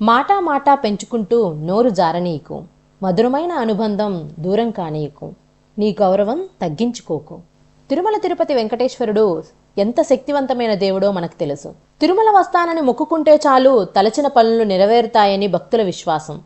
మాటా మాటా పెంచుకుంటూ నోరు జారనీయకు. మధురమైన అనుబంధం దూరం కానీయకు. నీ గౌరవం తగ్గించుకోకు. తిరుమల తిరుపతి వెంకటేశ్వరుడు ఎంత శక్తివంతమైన దేవుడో మనకు తెలుసు. తిరుమల వస్తానని మొక్కుకుంటే చాలు తలచిన పనులు నెరవేరుతాయని భక్తుల విశ్వాసం.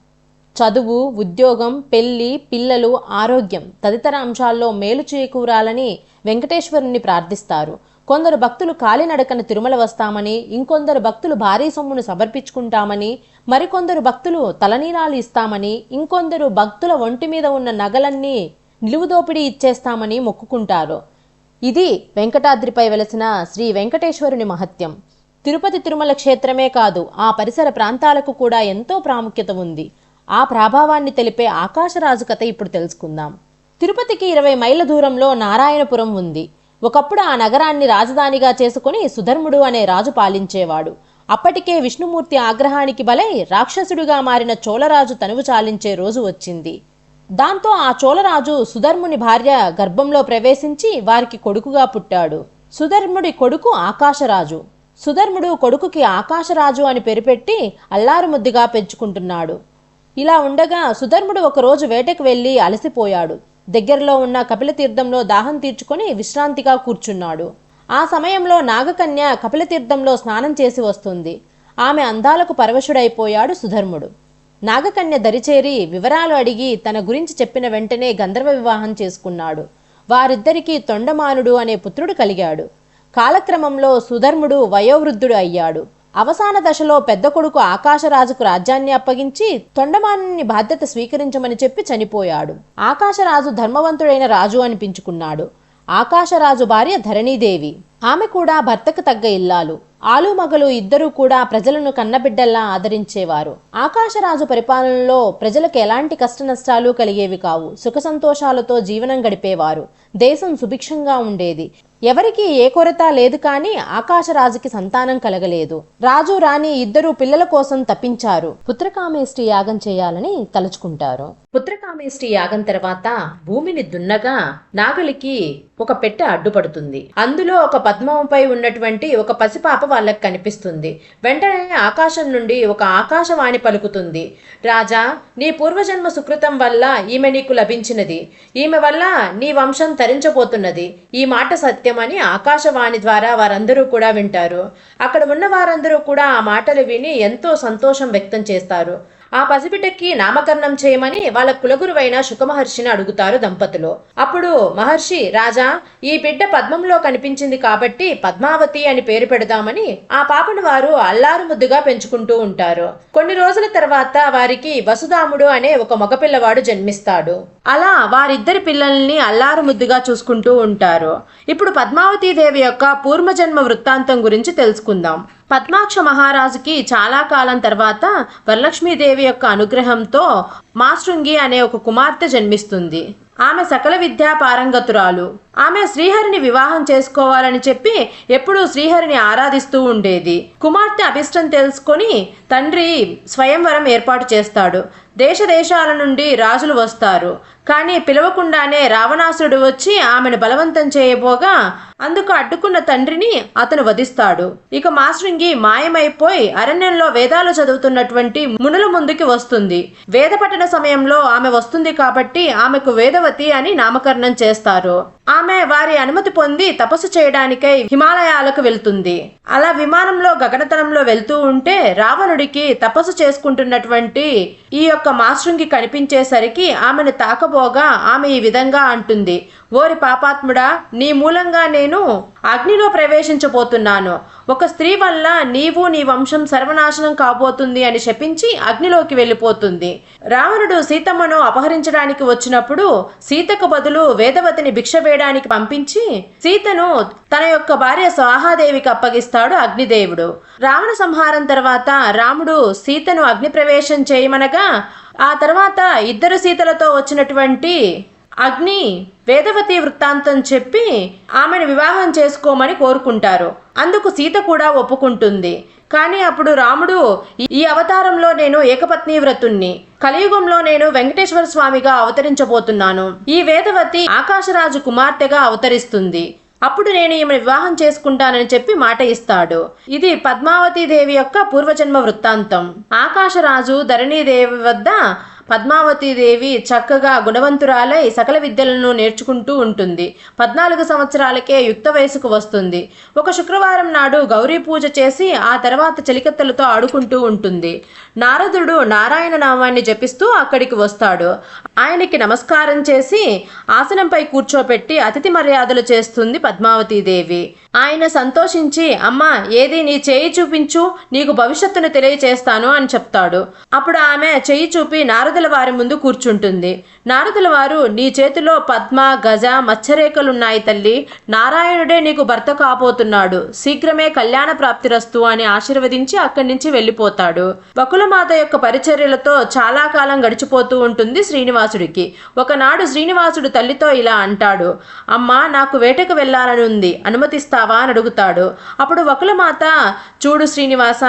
చదువు ఉద్యోగం పెళ్ళి పిల్లలు ఆరోగ్యం తదితర అంశాల్లో మేలు చేకూరాలని వెంకటేశ్వరుణ్ణి ప్రార్థిస్తారు. కొందరు భక్తులు కాలినడకన తిరుమల వస్తామని ఇంకొందరు భక్తులు భారీ సొమ్మును సమర్పించుకుంటామని మరికొందరు భక్తులు తలనీలాలు ఇస్తామని ఇంకొందరు భక్తుల ఒంటి మీద ఉన్న నగలన్నీ నిలువుదోపిడీ ఇచ్చేస్తామని మొక్కుకుంటారు. ఇది వెంకటాద్రిపై వెలసిన శ్రీ వెంకటేశ్వరుని మహత్యం. తిరుపతి తిరుమల క్షేత్రమే కాదు ఆ పరిసర ప్రాంతాలకు కూడా ఎంతో ప్రాముఖ్యత ఉంది. ఆ ప్రభావాన్ని తెలిపే ఆకాశరాజు కథ ఇప్పుడు తెలుసుకుందాం. తిరుపతికి ఇరవై మైళ్ళ దూరంలో నారాయణపురం ఉంది. ఒకప్పుడు ఆ నగరాన్ని రాజధానిగా చేసుకుని సుధర్ముడు అనే రాజు పాలించేవాడు. అప్పటికే విష్ణుమూర్తి ఆగ్రహానికి బలై రాక్షసుడిగా మారిన చోళరాజు తనువు చాలించే రోజు వచ్చింది. దాంతో ఆ చోళరాజు సుధర్ముని భార్య గర్భంలో ప్రవేశించి వారికి కొడుకుగా పుట్టాడు. సుధర్ముడి కొడుకు ఆకాశరాజు. సుధర్ముడు కొడుకుకి ఆకాశరాజు అని పెరిపెట్టి పెట్టి పెంచుకుంటున్నాడు. ఇలా ఉండగా సుధర్ముడు ఒకరోజు వేటకు వెళ్ళి అలసిపోయాడు. దగ్గరలో ఉన్న కపిలతీర్థంలో దాహం తీర్చుకొని విశ్రాంతిగా కూర్చున్నాడు. ఆ సమయంలో నాగకన్య కపిలతీర్థంలో స్నానం చేసి వస్తుంది. ఆమె అందాలకు పరవశుడైపోయాడు సుధర్ముడు. నాగకన్య దరిచేరి వివరాలు అడిగి తన గురించి చెప్పిన వెంటనే గంధర్వ వివాహం చేసుకున్నాడు. వారిద్దరికీ తొండమానుడు అనే పుత్రుడు కలిగాడు. కాలక్రమంలో సుధర్ముడు వయోవృద్ధుడు అయ్యాడు. అవసాన దశలో పెద్ద కొడుకు ఆకాశరాజుకు రాజ్యాన్ని అప్పగించి తొండమానుని బాధ్యత స్వీకరించమని చెప్పి చనిపోయాడు. ఆకాశరాజు ధర్మవంతుడైన రాజు అనిపించుకున్నాడు ఆకాశరాజు భార్య ధరణీదేవి. ఆమె కూడా భర్తకు తగ్గ ఇల్లాలు. ఆలు మగలు ఇద్దరూ కూడా ప్రజలను కన్నబిడ్డల్లా ఆదరించేవారు. ఆకాశరాజు పరిపాలనలో ప్రజలకు ఎలాంటి కష్ట నష్టాలు కలిగేవి కావు. సుఖ సంతోషాలతో జీవనం గడిపేవారు. దేశం సుభిక్షంగా ఉండేది. ఎవరికి ఏ కొరత లేదు కానీ ఆకాశరాజుకి సంతానం కలగలేదు. రాజు రాణి ఇద్దరు పిల్లల కోసం తప్పించారు. పుత్రకామేష్టి యాగం చేయాలని తలుచుకుంటారు. పుత్రకామేష్టి యాగం తర్వాత భూమిని దున్నగా నాగలికి ఒక పెట్టె అడ్డుపడుతుంది. అందులో ఒక పద్మంపై ఉన్నటువంటి ఒక పసిపాప వాళ్ళకి కనిపిస్తుంది. వెంటనే ఆకాశం నుండి ఒక ఆకాశవాణి పలుకుతుంది. రాజా నీ పూర్వజన్మ సుకృతం వల్ల ఈమె నీకు లభించినది. ఈమె వల్ల నీ వంశం తరించబోతున్నది. ఈ మాట సత్యమని ఆకాశవాణి ద్వారా వారందరూ కూడా వింటారు. అక్కడ ఉన్న వారందరూ కూడా ఆ మాటలు విని ఎంతో సంతోషం వ్యక్తం చేస్తారు. ఆ పసిబిడ్డకి నామకరణం చేయమని వాళ్ళ కులగురువైన శుకమహర్షిని అడుగుతారు దంపతులు. అప్పుడు మహర్షి రాజా ఈ బిడ్డ పద్మంలో కనిపించింది కాబట్టి పద్మావతి అని పేరు పెడదామని ఆ పాపను వారు అల్లారు ముద్దుగా పెంచుకుంటూ ఉంటారు. కొన్ని రోజుల తర్వాత వారికి వసుదాముడు అనే ఒక మగపిల్లవాడు జన్మిస్తాడు. అలా వారిద్దరి పిల్లల్ని అల్లారు ముద్దుగా చూసుకుంటూ ఉంటారు. ఇప్పుడు పద్మావతి దేవి యొక్క పూర్వజన్మ వృత్తాంతం గురించి తెలుసుకుందాం. పద్మాక్ష మహారాజుకి చాలా కాలం తర్వాత వరలక్ష్మీదేవి యొక్క అనుగ్రహంతో మాశృంగి అనే ఒక కుమార్తె జన్మిస్తుంది. ఆమె సకల విద్యా పారంగతురాలు. ఆమె శ్రీహరిని వివాహం చేసుకోవాలని చెప్పి ఎప్పుడూ శ్రీహరిని ఆరాధిస్తూ ఉండేది. కుమార్తె అభిష్టం తెలుసుకొని తండ్రి స్వయంవరం ఏర్పాటు చేస్తాడు. దేశ దేశాల నుండి రాజులు వస్తారు. కానీ పిలవకుండానే రావణాసురుడు వచ్చి ఆమెను బలవంతం చేయబోగా అందుకు అడ్డుకున్న తండ్రిని అతను వధిస్తాడు. ఇక మాశృంగి మాయమైపోయి అరణ్యంలో వేదాలు చదువుతున్నటువంటి మునుల ముందుకి వస్తుంది. వేద పఠన సమయంలో ఆమె వస్తుంది కాబట్టి ఆమెకు వేదవతి అని నామకరణం చేస్తారు. ఆమె వారి అనుమతి పొంది తపస్సు చేయడానికై హిమాలయాలకు వెళ్తుంది. అలా విమానంలో గగనతలంలో వెళ్తూ ఉంటే రావణుడికి తపస్సు చేసుకుంటున్నటువంటి ఈ యొక్క మాశృంగి కనిపించేసరికి ఆమెను తాకబోగా ఆమె ఈ విధంగా అంటుంది. ఓరి పాపాత్ముడా నీ మూలంగా నేను అగ్నిలో ప్రవేశించబోతున్నాను. ఒక స్త్రీ వల్ల నీవు నీ వంశం సర్వనాశనం కాబోతుంది అని శపించి అగ్నిలోకి వెళ్ళిపోతుంది. రావణుడు సీతమ్మను అపహరించడానికి వచ్చినప్పుడు సీతకు బదులు వేదవతిని భిక్ష వేయడానికి పంపించి సీతను తన యొక్క భార్య స్వాహాదేవికి అప్పగిస్తాడు అగ్నిదేవుడు. రావణ సంహారం తర్వాత రాముడు సీతను అగ్ని ప్రవేశం చేయమనగా ఆ తర్వాత ఇద్దరు సీతలతో వచ్చినటువంటి అగ్ని వేదవతి వృత్తాంతం చెప్పి ఆమెను వివాహం చేసుకోమని కోరుకుంటారు. అందుకు సీత కూడా ఒప్పుకుంటుంది. కానీ అప్పుడు రాముడు ఈ అవతారంలో నేను ఏకపత్ని వ్రతుణ్ణి. కలియుగంలో నేను వెంకటేశ్వర స్వామిగా అవతరించబోతున్నాను. ఈ వేదవతి ఆకాశరాజు కుమార్తెగా అవతరిస్తుంది. అప్పుడు నేను ఈమె వివాహం చేసుకుంటానని చెప్పి మాట ఇస్తాడు. ఇది పద్మావతి దేవి యొక్క పూర్వజన్మ వృత్తాంతం. ఆకాశరాజు ధరణీదేవి వద్ద పద్మావతి దేవి చక్కగా గుణవంతురాలై సకల విద్యలను నేర్చుకుంటూ ఉంటుంది. పద్నాలుగు సంవత్సరాలకే యుక్త వయసుకు వస్తుంది. ఒక శుక్రవారం నాడు గౌరీ పూజ చేసి ఆ తర్వాత చెలికత్తెలతో ఆడుకుంటూ ఉంటుంది. నారదుడు నారాయణ నామాన్ని జపిస్తూ అక్కడికి వస్తాడు. ఆయనకి నమస్కారం చేసి ఆసనంపై కూర్చోపెట్టి అతిథి మర్యాదలు చేస్తుంది పద్మావతి దేవి ఆయన సంతోషించి అమ్మా ఏది నీ చేయి చూపించు నీకు భవిష్యత్తును తెలియచేస్తాను అని చెప్తాడు. అప్పుడు ఆమె చేయి చూపి నారదుల వారి ముందు కూర్చుంటుంది. నారదుల వారు నీ చేతిలో పద్మ గజ మత్స్యరేఖలున్నాయి తల్లి. నారాయణుడే నీకు భర్త కాబోతున్నాడు. శీఘ్రమే కళ్యాణ ప్రాప్తిరస్తు అని ఆశీర్వదించి అక్కడి నుంచి వెళ్ళిపోతాడు. వకులమాత యొక్క పరిచర్యలతో చాలా కాలం గడిచిపోతూ ఉంటుంది శ్రీనివాసుడికి. ఒకనాడు శ్రీనివాసుడు తల్లితో ఇలా అంటాడు అమ్మా నాకు వేటకు వెళ్ళాలని ఉంది. అనుమతిస్తావా? అని అడుగుతాడు. అప్పుడు వకులమాత చూడు శ్రీనివాస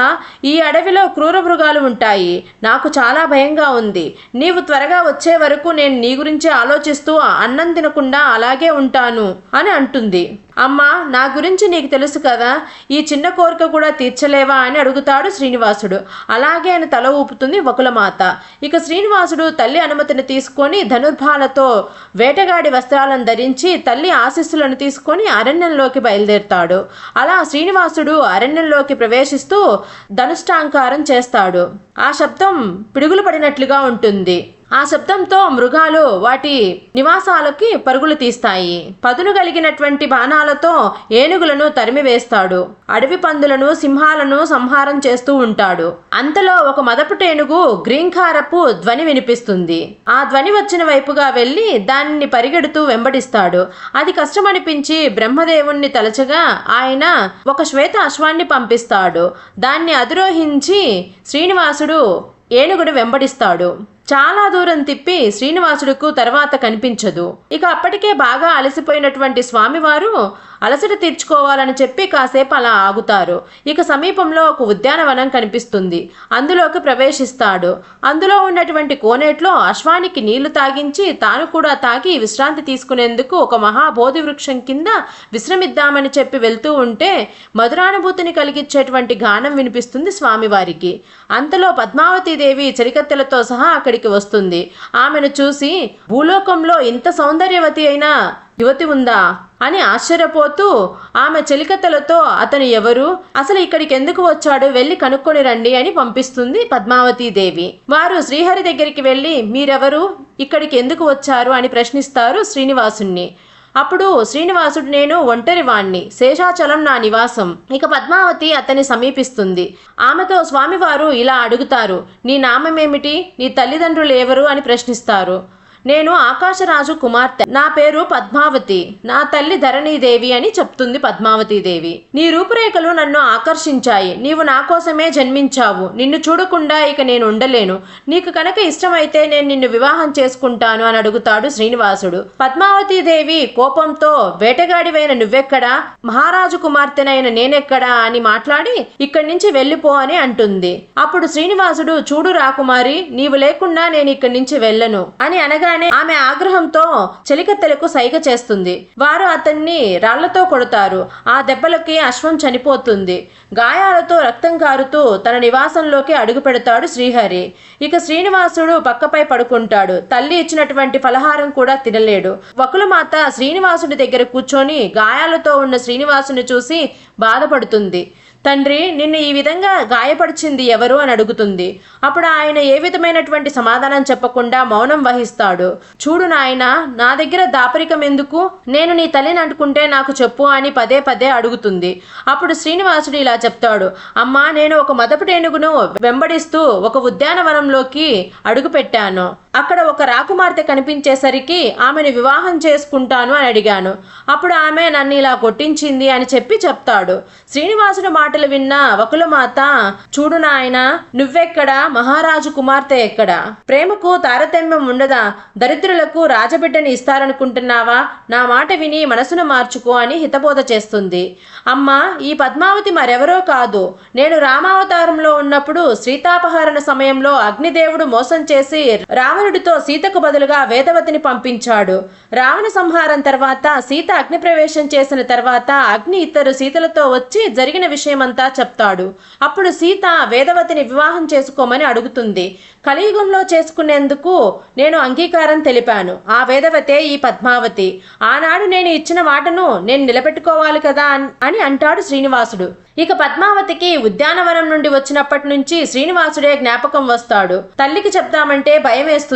ఈ అడవిలో క్రూర మృగాలు ఉంటాయి. నాకు చాలా భయంగా ఉంది. నీవు త్వరగా వచ్చే వరకు నేను నీ గురించి ఆలోచిస్తూ అన్నం తినకుండా అలాగే ఉంటాను అని అంటుంది. అమ్మా నా గురించి నీకు తెలుసు కదా ఈ చిన్న కోరిక కూడా తీర్చలేవా అని అడుగుతాడు శ్రీనివాసుడు. అలాగే అని తల ఊపుతుంది వకులమాత. ఇక శ్రీనివాసుడు తల్లి అనుమతిని తీసుకొని ధనుర్భాలతో వేటగాడి వస్త్రాలను ధరించి తల్లి ఆశీస్సులను తీసుకొని అరణ్యంలోకి బయలుదేరుతాడు. అలా శ్రీనివాసుడు అరణ్యంలోకి ప్రవేశిస్తూ ధనుష్టాంకారం చేస్తాడు. ఆ శబ్దం పిడుగులు పడినట్లుగా ఉంటుంది. ఆ శబ్దంతో మృగాలు వాటి నివాసాలకి పరుగులు తీస్తాయి. పదును కలిగినటువంటి బాణాలతో ఏనుగులను తరిమివేస్తాడు. అడవి పందులను సింహాలను సంహారం చేస్తూ ఉంటాడు. అంతలో ఒక మదపుటేనుగు గ్రీంఖారపు ధ్వని వినిపిస్తుంది. ఆ ధ్వని వచ్చిన వైపుగా వెళ్ళి దానిని పరిగెడుతూ వెంబడిస్తాడు. అది కష్టమనిపించి బ్రహ్మదేవుణ్ణి తలచగా ఆయన ఒక శ్వేత అశ్వాన్ని పంపిస్తాడు. దాన్ని అధిరోహించి శ్రీనివాసుడు ఏనుగుడు వెంబడిస్తాడు. చాలా దూరం తిప్పి శ్రీనివాసుడుకు తర్వాత కనిపించదు. ఇక అప్పటికే బాగా అలసిపోయినటువంటి స్వామివారు అలసట తీర్చుకోవాలని చెప్పి కాసేపు అలా ఆగుతారు. ఇక సమీపంలో ఒక ఉద్యానవనం కనిపిస్తుంది. అందులోకి ప్రవేశిస్తాడు. అందులో ఉన్నటువంటి కోనేట్లో అశ్వానికి నీళ్ళు తాగించి తాను కూడా తాగి విశ్రాంతి తీసుకునేందుకు ఒక మహాబోధి వృక్షం కింద విశ్రమిద్దామని చెప్పి వెళ్తూ ఉంటే మధురానుభూతిని కలిగించేటువంటి గానం వినిపిస్తుంది స్వామివారికి. అంతలో పద్మావతీదేవి చరికత్తెలతో సహా అక్కడికి వస్తుంది. ఆమెను చూసి భూలోకంలో ఇంత సౌందర్యవతి అయిన యువతి ఉందా? అని ఆశ్చర్యపోతూ ఆమె చెలికత్తలతో అతను ఎవరు? అసలు ఇక్కడికి ఎందుకు వచ్చాడు? వెళ్ళి కనుక్కొని రండి అని పంపిస్తుంది పద్మావతి దేవి. వారు శ్రీహరి దగ్గరికి వెళ్ళి మీరెవరు? ఇక్కడికి ఎందుకు వచ్చారు? అని ప్రశ్నిస్తారు శ్రీనివాసుణ్ణి. అప్పుడు శ్రీనివాసుడు నేను ఒంటరి వాణ్ణి శేషాచలం నా నివాసం. ఇక పద్మావతి అతన్ని సమీపిస్తుంది. ఆమెతో స్వామివారు ఇలా అడుగుతారు నీ నామమేమిటి? నీ తల్లిదండ్రులు ఎవరు? అని ప్రశ్నిస్తారు. నేను ఆకాశరాజు కుమార్తె. నా పేరు పద్మావతి. నా తల్లి ధరణీదేవి అని చెప్తుంది పద్మావతీదేవి. నీ రూపురేఖలు నన్ను ఆకర్షించాయి. నీవు నా కోసమే జన్మించావు. నిన్ను చూడకుండా ఇక నేను ఉండలేను. నీకు కనుక ఇష్టమైతే నేను నిన్ను వివాహం చేసుకుంటాను అని అడుగుతాడు శ్రీనివాసుడు. పద్మావతీదేవి కోపంతో వేటగాడివైన నువ్వెక్కడా? మహారాజు కుమార్తెనైన నేనెక్కడా? అని మాట్లాడి ఇక్కడి నుంచి వెళ్ళిపో అని అంటుంది. అప్పుడు శ్రీనివాసుడు చూడు రాకుమారి నీవు లేకుండా నేను ఇక్కడి నుంచి వెళ్ళను అని అనగా అనగానే ఆమె ఆగ్రహంతో చెలికత్తెలకు సైగ చేస్తుంది. వారు అతన్ని రాళ్ళతో కొడతారు. ఆ దెబ్బలకి అశ్వం చనిపోతుంది. గాయాలతో రక్తం కారుతూ తన నివాసంలోకి అడుగు పెడతాడు శ్రీహరి. ఇక శ్రీనివాసుడు పక్కపై పడుకుంటాడు. తల్లి ఇచ్చినటువంటి ఫలహారం కూడా తినలేడు. వకులమాత శ్రీనివాసుడి దగ్గర కూర్చొని గాయాలతో ఉన్న శ్రీనివాసుని చూసి బాధపడుతుంది. తండ్రి నిన్ను ఈ విధంగా గాయపరిచింది ఎవరు అని అడుగుతుంది. అప్పుడు ఆయన ఏ విధమైనటువంటి సమాధానం చెప్పకుండా మౌనం వహిస్తాడు. చూడు నాయన నా దగ్గర దాపరికం ఎందుకు? నేను నీ తల్లిని అంటుకుంటే నాకు చెప్పు అని పదే పదే అడుగుతుంది. అప్పుడు శ్రీనివాసుడు ఇలా చెప్తాడు. అమ్మా నేను ఒక మదపుటేనుగును వెంబడిస్తూ ఒక ఉద్యానవనంలోకి అడుగు పెట్టాను అక్కడ ఒక రాకుమార్తె కనిపించేసరికి ఆమెను వివాహం చేసుకుంటాను అని అడిగాను. అప్పుడు ఆమె నన్ను ఇలా కొట్టించింది అని చెప్పి చెప్తాడు. శ్రీనివాసుడు మాటలు విన్న వకులమాత చూడు నాయన నువ్వెక్కడా? మహారాజు కుమార్తె ఎక్కడా? ప్రేమకు తారతమ్యం ఉండదా? దరిద్రులకు రాజబిడ్డని ఇస్తారనుకుంటున్నావా? నా మాట విని మనసును మార్చుకో అని హితబోధ చేస్తుంది. అమ్మా ఈ పద్మావతి మరెవరో కాదు. నేను రామావతారంలో ఉన్నప్పుడు సీతాపహరణ సమయంలో అగ్నిదేవుడు మోసం చేసి రామ రావణుడితో సీతకు బదులుగా వేదవతిని పంపించాడు. రావణ సంహారం తర్వాత సీత అగ్ని ప్రవేశం చేసిన తర్వాత అగ్ని ఇద్దరు సీతలతో వచ్చి జరిగిన విషయమంతా చెప్తాడు. అప్పుడు సీత వేదవతిని వివాహం చేసుకోమని అడుగుతుంది. కలియుగంలో చేసుకునేందుకు నేను అంగీకారం తెలిపాను. ఆ వేదవతే ఈ పద్మావతి. ఆనాడు నేను ఇచ్చిన మాటను నేను నిలబెట్టుకోవాలి కదా అని అంటాడు శ్రీనివాసుడు. ఇక పద్మావతికి ఉద్యానవనం నుండి వచ్చినప్పటి నుంచి శ్రీనివాసుడే జ్ఞాపకం వస్తాడు. తల్లికి చెప్దామంటే భయం వేస్తుంది.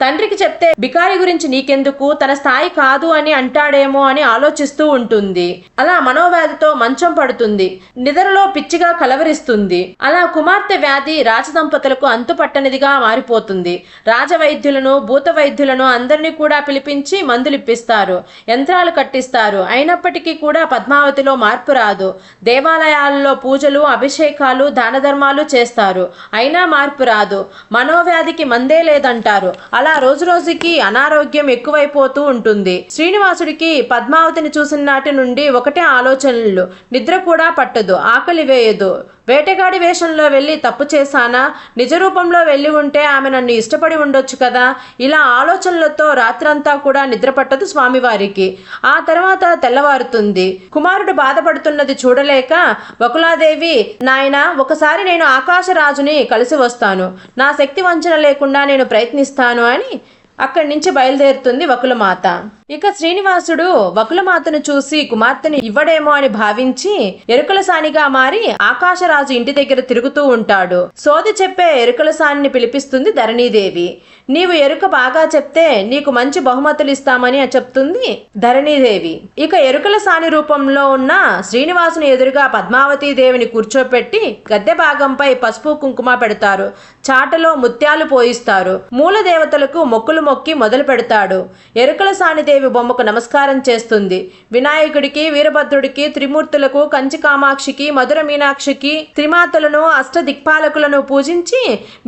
తండ్రికి చెప్తే బికారి గురించి నీకెందుకు? తన స్థాయి కాదు అని అంటాడేమో అని ఆలోచిస్తూ ఉంటుంది. అలా మనోవ్యాధితో మంచం పడుతుంది. నిద్రలో పిచ్చిగా కలవరిస్తుంది. అలా కుమార్తె వ్యాధి రాజదంపతులకు అంతుపట్టనిదిగా మారిపోతుంది. రాజవైద్యులను భూత వైద్యులను అందరినీ కూడా పిలిపించి మందులిప్పిస్తారు. యంత్రాలు కట్టిస్తారు. అయినప్పటికీ కూడా పద్మావతిలో మార్పు రాదు. దేవాలయాల్లో పూజలు అభిషేకాలు దాన ధర్మాలు చేస్తారు. అయినా మార్పు రాదు. మనోవ్యాధికి మందే లేదంటారు అలా రోజు రోజుకి అనారోగ్యం ఎక్కువైపోతూ ఉంటుంది. శ్రీనివాసుడికి పద్మావతిని చూసిన నాటి నుండి ఒకటే ఆలోచనలు. నిద్ర కూడా పట్టదు. ఆకలి వేయదు. వేటగాడి వేషంలో వెళ్ళి తప్పు చేశానా? నిజ రూపంలో వెళ్ళి ఉంటే ఆమె నన్ను ఇష్టపడి ఉండొచ్చు కదా? ఇలా ఆలోచనలతో రాత్రంతా కూడా నిద్రపట్టదు స్వామివారికి. ఆ తర్వాత తెల్లవారుతుంది. కుమారుడు బాధపడుతున్నది చూడలేక వకులాదేవి నాయన ఒకసారి నేను ఆకాశరాజుని కలిసి వస్తాను. నా శక్తి వంచన లేకుండా నేను ప్రయత్నిస్తాను అని అక్కడి నుంచి బయలుదేరుతుంది వకులమాత. ఇక శ్రీనివాసుడు వకులమాతను చూసి కుమార్తెని ఇవ్వడేమో అని భావించి ఎరుకలసానిగా మారి ఆకాశరాజు ఇంటి దగ్గర తిరుగుతూ ఉంటాడు. సోది చెప్పే ఎరుకలసానిని పిలిపిస్తుంది ధరణీదేవి. నీవు ఎరుక బాగా చెప్తే నీకు మంచి బహుమతులు ఇస్తామని చెప్తుంది ధరణీదేవి. ఇక ఎరుకల సాని రూపంలో ఉన్న శ్రీనివాసుని ఎదురుగా పద్మావతి దేవిని కూర్చోపెట్టి గద్దె భాగంపై పసుపు కుంకుమ పెడతారు. చాటలో ముత్యాలు పోయిస్తారు. మూల దేవతలకు మొక్కులు మొక్కి మొదలు పెడతాడు. ఎరుకల సానిదేవి బొమ్మకు నమస్కారం చేస్తుంది. వినాయకుడికి వీరభద్రుడికి త్రిమూర్తులకు కంచి కామాక్షికి మధుర మీనాక్షికి త్రిమాతలను అష్ట దిక్పాలకులను పూజించి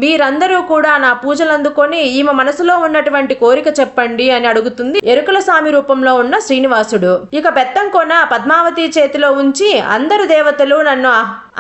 మీరందరూ కూడా నా పూజలు అందుకొని ఈమె మనసులో ఉన్నటువంటి కోరిక చెప్పండి అని అడుగుతుంది ఎరుకల స్వామి రూపంలో ఉన్న శ్రీనివాసుడు. ఇక బెత్తం కొన పద్మావతి చేతిలో ఉంచి అందరు దేవతలు నన్ను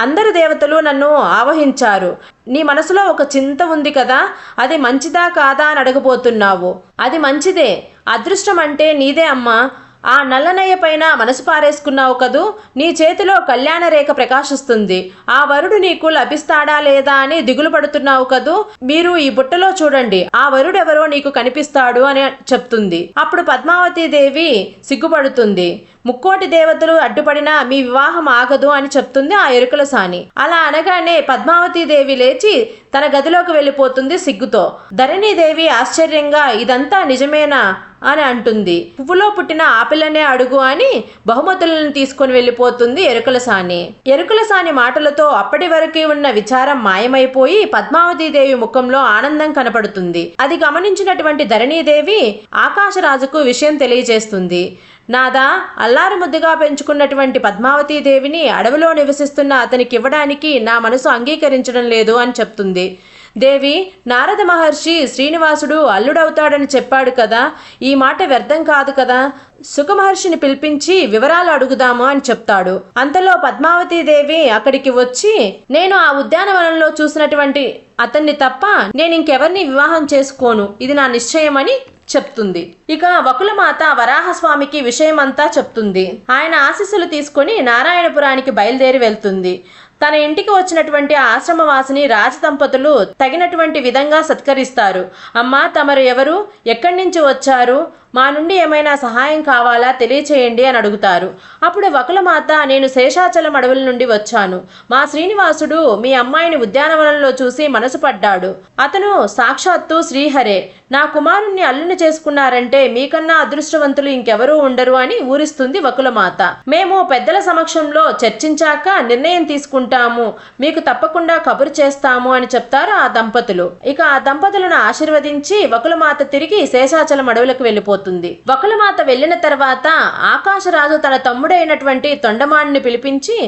అందరు దేవతలు నన్ను ఆవహించారు. నీ మనసులో ఒక చింత ఉంది కదా అది మంచిదా కాదా అని అడగబోతున్నావు. అది మంచిదే. అదృష్టం అంటే నీదే అమ్మా. ఆ నల్లనయ్య పైన మనసు పారేసుకున్నావు కదూ? నీ చేతిలో కళ్యాణ రేఖ ప్రకాశిస్తుంది. ఆ వరుడు నీకు లభిస్తాడా లేదా అని దిగులు పడుతున్నావు కదూ? మీరు ఈ బుట్టలో చూడండి. ఆ వరుడెవరో నీకు కనిపిస్తాడు అని చెప్తుంది. అప్పుడు పద్మావతి దేవి సిగ్గుపడుతుంది. ముక్కోటి దేవతలు అడ్డుపడినా మీ వివాహం ఆగదు అని చెప్తుంది ఆ ఎరుకల సాని. అలా అనగానే పద్మావతి దేవి లేచి తన గదిలోకి వెళ్ళిపోతుంది సిగ్గుతో. ధరణీదేవి ఆశ్చర్యంగా ఇదంతా నిజమేనా? అని అంటుంది. పువ్వులో పుట్టిన ఆపిల్లనే అడుగు అని బహుమతులను తీసుకొని వెళ్ళిపోతుంది ఎరుకల సాని. ఎరుకల సాని మాటలతో అప్పటి వరకు ఉన్న విచారం మాయమైపోయి పద్మావతి దేవి ముఖంలో ఆనందం కనపడుతుంది. అది గమనించినటువంటి ధరణీదేవి ఆకాశరాజుకు విషయం తెలియజేస్తుంది. నాదా అల్లారు ముద్దుగా పెంచుకున్నటువంటి పద్మావతీదేవిని అడవిలో నివసిస్తున్న అతనికి ఇవ్వడానికి నా మనసు అంగీకరించడం లేదు అని చెప్తుంది. దేవి నారద మహర్షి శ్రీనివాసుడు అల్లుడవుతాడని చెప్పాడు కదా. ఈ మాట వ్యర్థం కాదు కదా. సుఖమహర్షిని పిలిపించి వివరాలు అడుగుదాము అని చెప్తాడు. అంతలో పద్మావతీదేవి అక్కడికి వచ్చి నేను ఆ ఉద్యానవనంలో చూసినటువంటి అతన్ని తప్ప నేను ఇంకెవరిని వివాహం చేసుకోను. ఇది నా నిశ్చయమని చెప్తుంది. ఇక వకులమాత వరాహస్వామికి విషయమంతా చెప్తుంది. ఆయన ఆశీస్సులు తీసుకొని నారాయణపురానికి బయలుదేరి వెళ్తుంది. తన ఇంటికి వచ్చినటువంటి ఆశ్రమవాసిని రాజదంపతులు తగినటువంటి విధంగా సత్కరిస్తారు. అమ్మా తమరు ఎవరు? ఎక్కడి నుంచి వచ్చారు? మా నుండి ఏమైనా సహాయం కావాలా తెలియచేయండి అని అడుగుతారు. అప్పుడు వకులమాత నేను శేషాచలం అడవుల నుండి వచ్చాను. మా శ్రీనివాసుడు మీ అమ్మాయిని ఉద్యానవనంలో చూసి మనసు పడ్డాడు. అతను సాక్షాత్తు శ్రీహరే. నా కుమారుణ్ణి అల్లుని చేసుకున్నారంటే మీకన్నా అదృష్టవంతులు ఇంకెవరూ ఉండరు అని ఊరిస్తుంది వకులమాత. మేము పెద్దల సమక్షంలో చర్చించాక నిర్ణయం తీసుకుంటాము. మీకు తప్పకుండా కబురు చేస్తాము అని చెప్తారు ఆ దంపతులు. ఇక ఆ దంపతులను ఆశీర్వదించి వకులమాత తిరిగి శేషాచలం అడవులకు వెళ్ళిపోతుంది వకులమాత వెళ్ళిన తర్వాత ఆకాశరాజు తన తమ్ముడైనటువంటి తొండమాడిని పిలిపించి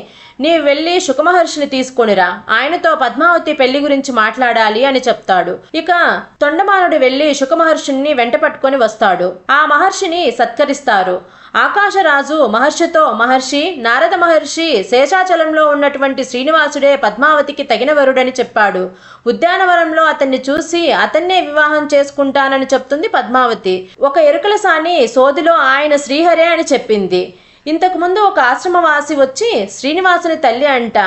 నీవు వెళ్ళి శుకమహర్షిని తీసుకొనిరా. ఆయనతో పద్మావతి పెళ్ళి గురించి మాట్లాడాలి అని చెప్తాడు. ఇక తొండమానుడు వెళ్ళి శుకమహర్షిని వెంట పట్టుకొని వస్తాడు. ఆ మహర్షిని సత్కరిస్తారు. ఆకాశరాజు మహర్షితో మహర్షి నారద మహర్షి శేషాచలంలో ఉన్నటువంటి శ్రీనివాసుడే పద్మావతికి తగిన వరుడని చెప్పాడు. ఉద్యానవనంలో అతన్ని చూసి అతన్నే వివాహం చేసుకుంటానని చెప్తుంది పద్మావతి. ఒక ఎరుకల సాని సోదిలో ఆయన శ్రీహరే అని చెప్పింది. ఇంతకుముందు ఒక ఆశ్రమవాసి వచ్చి శ్రీనివాసుని తల్లి అంట.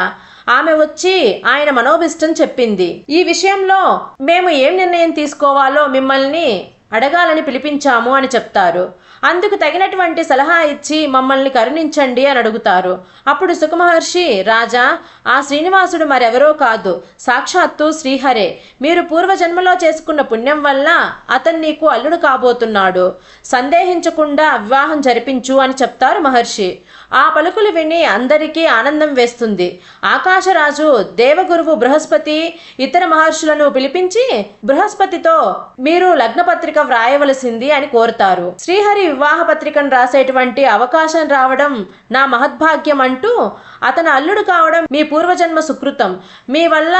ఆమె వచ్చి ఆయన మనోభిష్టం చెప్పింది. ఈ విషయంలో మేము ఏం నిర్ణయం తీసుకోవాలో మిమ్మల్ని అడగాలని పిలిపించాము అని చెప్తారు. అందుకు తగినటువంటి సలహా ఇచ్చి మమ్మల్ని కరుణించండి అని అడుగుతారు. అప్పుడు సుఖమహర్షి రాజా ఆ శ్రీనివాసుడు మరెవరో కాదు. సాక్షాత్తు శ్రీహరే. మీరు పూర్వజన్మలో చేసుకున్న పుణ్యం వల్ల అతను నీకు అల్లుడు కాబోతున్నాడు. సందేహించకుండా వివాహం జరిపించు అని చెప్తారు మహర్షి. ఆ పలుకులు విని అందరికీ ఆనందం వేస్తుంది. ఆకాశరాజు దేవగురువు బృహస్పతి ఇతర మహర్షులను పిలిపించి బృహస్పతితో మీరు లగ్నపత్రిక వ్రాయవలసింది అని కోరుతారు. శ్రీహరి వివాహ పత్రికను రాసేటువంటి అవకాశం రావడం నా మహద్భాగ్యం అంటూ అతను అల్లుడు కావడం మీ పూర్వజన్మ సుకృతం. మీ వల్ల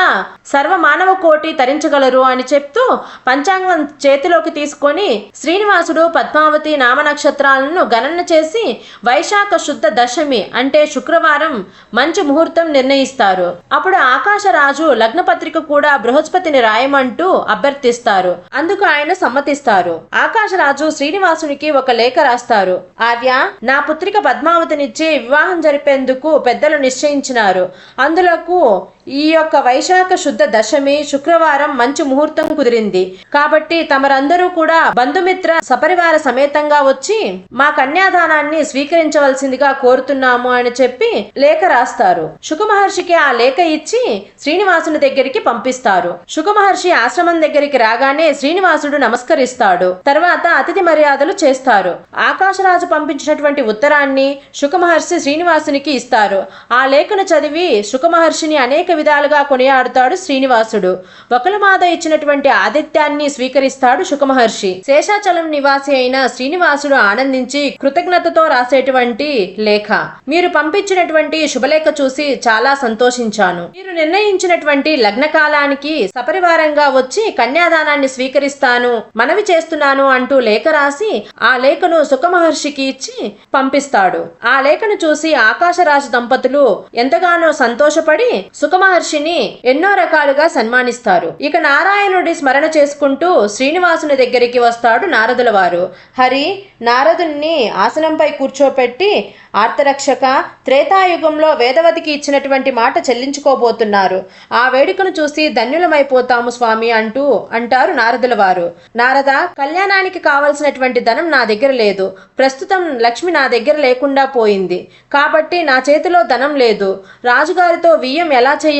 సర్వ మానవ కోటి తరించగలరు అని చెప్తూ పంచాంగం చేతిలోకి తీసుకొని శ్రీనివాసుడు పద్మావతి నామ నక్షత్రాలను గణన చేసి వైశాఖ శుద్ధ దశమి అంటే శుక్రవారం మంచి ముహూర్తం నిర్ణయిస్తారు. అప్పుడు ఆకాశరాజు లగ్నపత్రిక కూడా బృహస్పతిని రాయమంటూ అభ్యర్థిస్తారు. అందుకు ఆయన సమ్మతిస్తారు. ఆకాశరాజు శ్రీనివాసునికి ఒక లేఖ రాస్తారు. ఆర్య నా పుత్రిక పద్మావతినిచ్చి వివాహం జరిపేందుకు పెద్దలు నిశ్చయించినారు. అందులకు ఈ యొక్క వైశాఖ శుద్ధ దశమి శుక్రవారం మంచి ముహూర్తం కుదిరింది. కాబట్టి తమరందరూ కూడా బంధుమిత్ర సపరివార సమేతంగా వచ్చి మా కన్యాదానాన్ని స్వీకరించవలసిందిగా కోరుతున్నాము అని చెప్పి లేఖ రాస్తారు. శుకమహర్షికి ఆ లేఖ ఇచ్చి శ్రీనివాసుని దగ్గరికి పంపిస్తారు. శుకమహర్షి ఆశ్రమం దగ్గరికి రాగానే శ్రీనివాసుడు నమస్కరిస్తాడు. తర్వాత అతిథి మర్యాదలు చేస్తారు. ఆకాశరాజు పంపించినటువంటి ఉత్తరాన్ని శుకమహర్షి శ్రీనివాసునికి ఇస్తారు. ఆ లేఖను చదివి శుకమహర్షిని అనేక విధాలుగా కొనియాడుతాడు శ్రీనివాసుడు. వకులమాద ఇచ్చినటువంటి ఆదిత్యాన్ని స్వీకరిస్తాడు శుకమహర్షి. శేషాచలం నివాసి అయిన శ్రీనివాసుడు ఆనందించి కృతజ్ఞతతో రాసేటువంటి లేఖ. మీరు పంపించినటువంటి శుభలేఖ చూసి చాలా సంతోషించాను. మీరు నిర్ణయించినటువంటి లగ్న కాలానికి సపరివారంగా వచ్చి కన్యాదానాన్ని స్వీకరిస్తాను మనవి చేస్తున్నాను అంటూ లేఖ రాసి ఆ లేఖను సుఖమహర్షికి ఇచ్చి పంపిస్తాడు. ఆ లేఖను చూసి ఆకాశరాజు దంపతులు ఎంతగానో సంతోషపడి మహర్షిని ఎన్నో రకాలుగా సన్మానిస్తారు. ఇక నారాయణుడి స్మరణ చేసుకుంటూ శ్రీనివాసుని దగ్గరికి వస్తాడు నారదుల వారు. హరి నారదుణ్ణి ఆసనంపై కూర్చోపెట్టి ఆర్తరక్షక త్రేతాయుగంలో వేదవతికి ఇచ్చినటువంటి మాట చెల్లించుకోబోతున్నారు. ఆ వేడుకను చూసి ధన్యులమైపోతాము స్వామి అంటూ అంటారు నారదుల వారు. నారద కళ్యాణానికి కావలసినటువంటి ధనం నా దగ్గర లేదు. ప్రస్తుతం లక్ష్మి నా దగ్గర లేకుండా పోయింది. కాబట్టి నా చేతిలో ధనం లేదు. రాజుగారితో వియ్యం ఎలా చేయాలి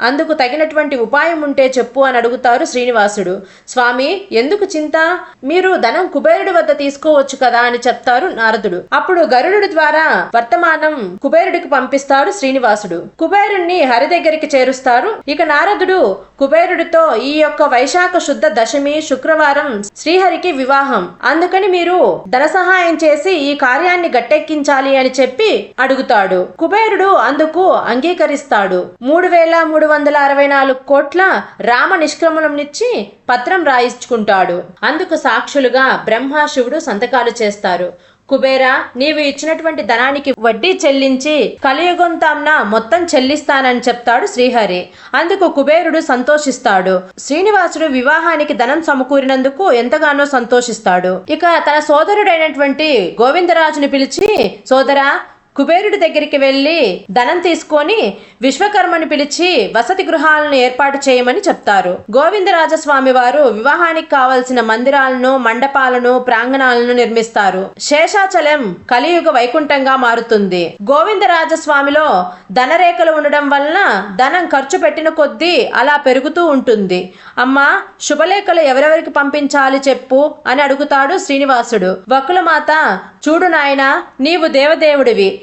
అందుకు తగినటువంటి ఉపాయం ఉంటే చెప్పు అని అడుగుతారు శ్రీనివాసుడు. స్వామి ఎందుకు చింత? మీరు ధనం కుబేరుడి వద్ద తీసుకోవచ్చు కదా అని చెప్తారు నారదుడు. అప్పుడు గరుడు ద్వారా వర్తమానం కుబేరుడికి పంపిస్తాడు శ్రీనివాసుడు. కుబేరుణ్ణి హరి దగ్గరికి చేరుస్తారు. ఇక నారదుడు కుబేరుడితో ఈ యొక్క వైశాఖ శుద్ధ దశమి శుక్రవారం శ్రీహరికి వివాహం. అందుకని మీరు ధన సహాయం చేసి ఈ కార్యాన్ని గట్టెక్కించాలి అని చెప్పి అడుగుతాడు. కుబేరుడు అందుకు అంగీకరిస్తాడు. మూడు వేల మూడు వందల అరవై నాలుగు కోట్ల రామ నిష్క్రమణంనిచ్చి పత్రం రాయించుకుంటాడు. అందుకు సాక్షులుగా బ్రహ్మ శివుడు సంతకాలు చేస్తారు. కుబేరా నీవు ఇచ్చినటువంటి ధనానికి వడ్డీ చెల్లించి కలియుగం తామ్న మొత్తం చెల్లిస్తానని చెప్తాడు శ్రీహరి. అందుకు కుబేరుడు సంతోషిస్తాడు. శ్రీనివాసుడు వివాహానికి ధనం సమకూరినందుకు ఎంతగానో సంతోషిస్తాడు. ఇక తన సోదరుడైనటువంటి గోవిందరాజుని పిలిచి సోదరా కుబేరుడి దగ్గరికి వెళ్ళి ధనం తీసుకొని విశ్వకర్మని పిలిచి వసతి గృహాలను ఏర్పాటు చేయమని చెప్తారు. గోవిందరాజస్వామి వారు వివాహానికి కావలసిన మందిరాలను మండపాలను ప్రాంగణాలను నిర్మిస్తారు. శేషాచలం కలియుగ వైకుంఠంగా మారుతుంది. గోవిందరాజస్వామిలో ధనరేఖలు ఉండడం వలన ధనం ఖర్చు పెట్టిన కొద్దీ అలా పెరుగుతూ ఉంటుంది. అమ్మా శుభలేఖలు ఎవరెవరికి పంపించాలి చెప్పు అని అడుగుతాడు శ్రీనివాసుడు. వకులమాత చూడు నాయనా నీవు దేవదేవుడివి.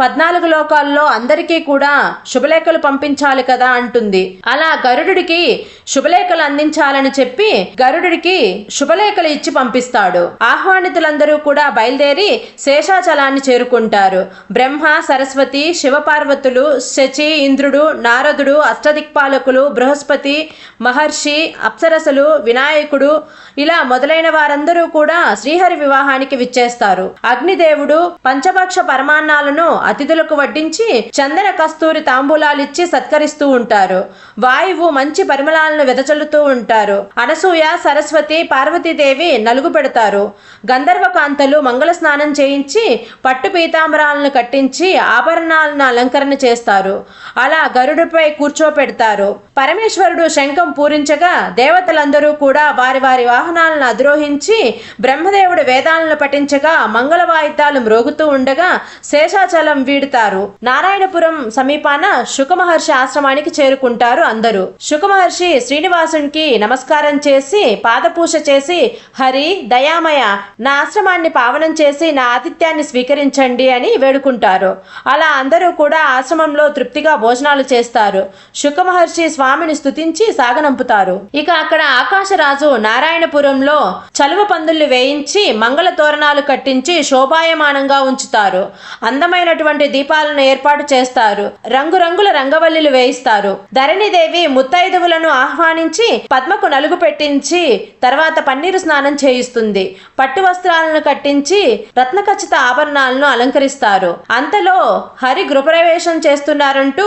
పద్నాలుగు లోకాల్లో అందరికీ కూడా శుభలేఖలు పంపించాలి కదా అంటుంది. అలా గరుడుడికి శుభలేఖలు అందించాలని చెప్పి గరుడుడికి శుభలేఖలు ఇచ్చి పంపిస్తాడు. ఆహ్వానితులందరూ కూడా బయలుదేరి శేషాచలాన్ని చేరుకుంటారు. బ్రహ్మ సరస్వతి శివపార్వతులు శచి ఇంద్రుడు నారదుడు అష్టదిక్పాలకులు బృహస్పతి మహర్షి అప్సరసలు వినాయకుడు ఇలా మొదలైన వారందరూ కూడా శ్రీహరి వివాహానికి విచ్చేస్తారు. అగ్నిదేవుడు పంచభక్ష పరమాన్నాలను అతిథులకు వడ్డించి చందన కస్తూరి తాంబూలాలిచ్చి సత్కరిస్తూ ఉంటారు. వాయువు మంచి పరిమళాలను వెదజల్లుతూ ఉంటారు. అనసూయ సరస్వతి పార్వతీదేవి నలుగు పెడతారు. గంధర్వ కాంతలు మంగళ స్నానం చేయించి పట్టు పీతాంబరాలను కట్టించి ఆభరణాలను అలంకరణ చేస్తారు. అలా గరుడుపై కూర్చోపెడతారు. పరమేశ్వరుడు శంఖం పూరించగా దేవతలందరూ కూడా వారి వారి వాహనాలను అధిరోహించి బ్రహ్మదేవుడు వేదాలను పఠించగా మంగళ వాయిద్యాలు మ్రోగుతూ ఉండగా శేషాచలం వీడుతారు. నారాయణపురం సమీపాన శుకమహర్షి ఆశ్రమానికి చేరుకుంటారు అందరూ. శుకమహర్షి శ్రీనివాసునికి నమస్కారం చేసి పాదపూజ చేసి హరి దయామయ నా ఆశ్రమాన్ని పావనం చేసి నా ఆతిథ్యాన్ని స్వీకరించండి అని వేడుకుంటారు. అలా అందరూ కూడా ఆశ్రమంలో తృప్తిగా భోజనాలు చేస్తారు. శుకమహర్షి స్వామిని స్తుతించి సాగనంపుతారు. ఇక అక్కడ ఆకాశరాజు నారాయణపురంలో చలువ పందుల్ని వేయించి మంగళ తోరణాలు కట్టించి శోభాయమానంగా ఉంచుతారు. అందమైనటువంటి వంటి దీపాలను ఏర్పాటు చేస్తారు. రంగురంగుల రంగవల్లిలు వేయిస్తారు. ధరణిదేవి ముత్తైదువులను ఆహ్వానించి పద్మకు నలుగు పెట్టించి తర్వాత పన్నీరు స్నానం చేయిస్తుంది. పట్టు వస్త్రాలను కట్టించి రత్నఖచ్చిత ఆభరణాలను అలంకరిస్తారు. అంతలో హరి గృహప్రవేశం చేస్తున్నారంటూ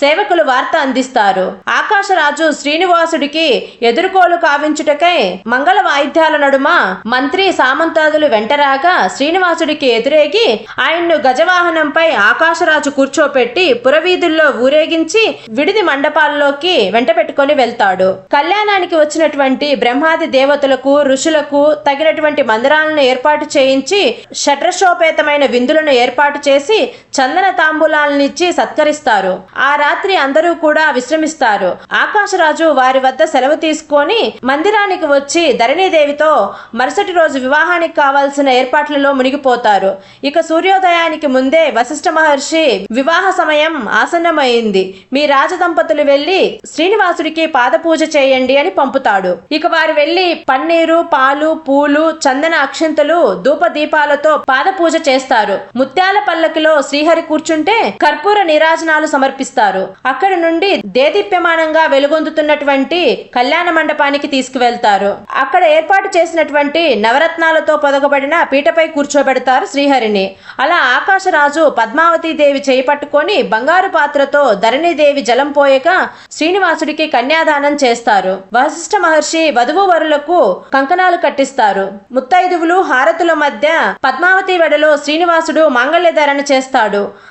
సేవకులు వార్త అందిస్తారు. ఆకాశరాజు శ్రీనివాసుడికి ఎదుర్కోలు కావించుటకై మంగళ వాయిద్యాల నడుమ మంత్రి సామంతాదులు వెంటరాగా శ్రీనివాసుడికి ఎదురేగి ఆయన్ను గజవాహనం విమానంపై ఆకాశరాజు కూర్చోపెట్టి పురవీధుల్లో ఊరేగించి విడిది మండపాల్లోకి వెంట పెట్టుకొని వెళ్తాడు. కళ్యాణానికి వచ్చినటువంటి బ్రహ్మాది దేవతలకు ఋషులకు తగినటువంటి మందిరాలను ఏర్పాటు చేయించి షడ్రశోపేతమైన విందులను ఏర్పాటు చేసి చందన తాంబూలాలనిచ్చి సత్కరిస్తారు. ఆ రాత్రి అందరూ కూడా విశ్రమిస్తారు. ఆకాశరాజు వారి వద్ద సెలవు తీసుకొని మందిరానికి వచ్చి ధరణీదేవితో మరుసటి రోజు వివాహానికి కావాల్సిన ఏర్పాట్లలో మునిగిపోతారు. ఇక సూర్యోదయానికి ముందే వశిష్ఠ మహర్షి వివాహ సమయం ఆసన్నమైంది. మీ రాజదంపతులు వెళ్ళి శ్రీనివాసుడికి పాదపూజ చేయండి అని పంపుతాడు. ఇక వారు వెళ్ళి పన్నీరు పాలు పూలు చందన అక్షంతలు ధూప దీపాలతో పాదపూజ చేస్తారు. ముత్యాల పల్లకిలో శ్రీ శ్రీహరి కూర్చుంటే కర్పూర నిరాజనాలు సమర్పిస్తారు. అక్కడి నుండి దేదీప్యమానంగా వెలుగొందుతున్నటువంటి కళ్యాణ మండపానికి తీసుకువెళ్తారు. అక్కడ ఏర్పాటు చేసినటువంటి నవరత్నాలతో పొదగబడిన పీటపై కూర్చోబెడతారు శ్రీహరిని. అలా ఆకాశరాజు పద్మావతి దేవి చేయి పట్టుకొని బంగారు పాత్రతో ధరణీదేవి జలం పోయగా శ్రీనివాసుడికి కన్యాదానం చేస్తారు. వశిష్ఠ మహర్షి వధువు వరులకు కంకణాలు కట్టిస్తారు. ముత్తైదువులు హారతుల మధ్య పద్మావతి వెడలో శ్రీనివాసుడు మాంగళ్య ధారణ చేస్తాడు.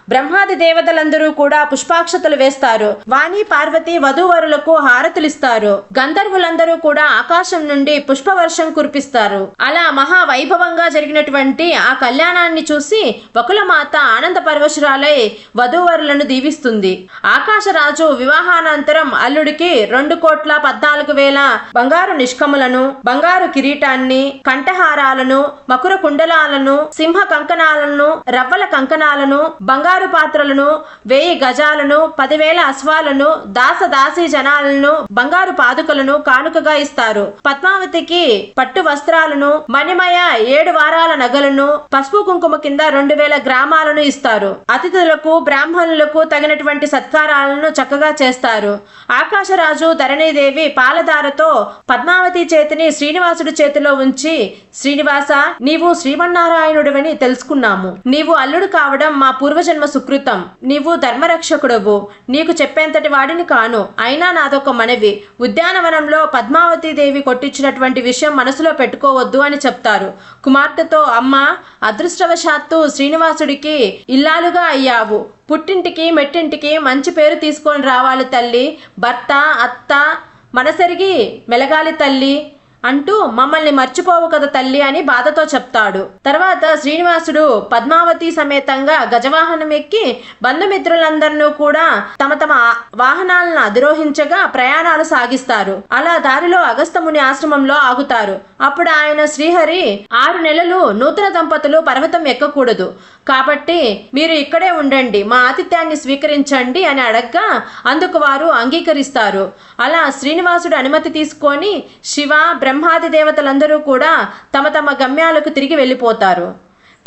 బ్రహ్మాది దేవతలందరూ కూడా పుష్పాక్షతలు వేస్తారు. వాణి పార్వతి వధూవరులకు హారతులిస్తారు. గంధర్వులందరూ కూడా ఆకాశం నుండి పుష్పవర్షం కురిపిస్తారు. అలా మహా వైభవంగా జరిగినటువంటి ఆ కళ్యాణాన్ని చూసి వకులమాత ఆనంద పరవశురాలై వధూవరులను దీవిస్తుంది. ఆకాశరాజు వివాహానంతరం అల్లుడికి రెండు కోట్ల పద్నాలుగు వేల బంగారు నిష్కములను బంగారు కిరీటాన్ని కంఠహారాలను మకుర కుండలాలను సింహ కంకణాలను రవ్వల కంకణాలను బంగారు పాత్రలను వెయ్యి గజాలను పదివేల అశ్వాలను దాస దాసీ జనాలను బంగారు పాదుకలను కానుకగా ఇస్తారు. పద్మావతికి పట్టు వస్త్రాలను మణిమయ ఏడు వారాల నగలను పసుపు కుంకుమ కింద రెండు వేల గ్రామాలను ఇస్తారు. అతిథులకు బ్రాహ్మణులకు తగినటువంటి సత్కారాలను చక్కగా చేస్తారు. ఆకాశరాజు ధరణీదేవి పాలధారతో పద్మావతి చేతిని శ్రీనివాసుడి చేతిలో ఉంచి శ్రీనివాస నీవు శ్రీమన్నారాయణుడివని తెలుసుకున్నాము. నీవు అల్లుడు కావడం మా పూర్వజన్మ సుకృతం. నీవు ధర్మరక్షకుడవు. నీకు చెప్పేంతటి వాడిని కాను. అయినా నాదొక మనవి. ఉద్యానవనంలో పద్మావతి దేవి కొట్టించినటువంటి విషయం మనసులో పెట్టుకోవద్దు అని చెప్తారు. కుమార్తెతో అమ్మ అదృష్టవశాత్తు శ్రీనివాసుడికి ఇల్లాలుగా అయ్యావు. పుట్టింటికి మెట్టింటికి మంచి పేరు తీసుకొని రావాలి తల్లి. భర్త అత్త మనసరిగి మెలగాలి తల్లి. అంటూ మమ్మల్ని మర్చిపోవు కదా తల్లి అని బాధతో చెప్తాడు. తర్వాత శ్రీనివాసుడు పద్మావతి సమేతంగా గజవాహనం ఎక్కి బంధుమిత్రులందరినూ కూడా తమ తమ వాహనాలను అధిరోహించగా ప్రయాణాలు సాగిస్తారు. అలా దారిలో అగస్తముని ఆశ్రమంలో ఆగుతారు. అప్పుడు ఆయన శ్రీహరి ఆరు నెలలు నూతన దంపతులు పర్వతం ఎక్కకూడదు. కాబట్టి మీరు ఇక్కడే ఉండండి మా ఆతిథ్యాన్ని స్వీకరించండి అని అడగ్గా అందుకు వారు అంగీకరిస్తారు. అలా శ్రీనివాసుడు అనుమతి తీసుకొని శివ బ్రహ్మాది దేవతలందరూ కూడా తమ తమ గమ్యాలకు తిరిగి వెళ్ళిపోతారు.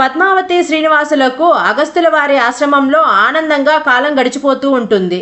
పద్మావతి శ్రీనివాసులకు అగస్తుల వారి ఆశ్రమంలో ఆనందంగా కాలం గడిచిపోతూ ఉంటుంది.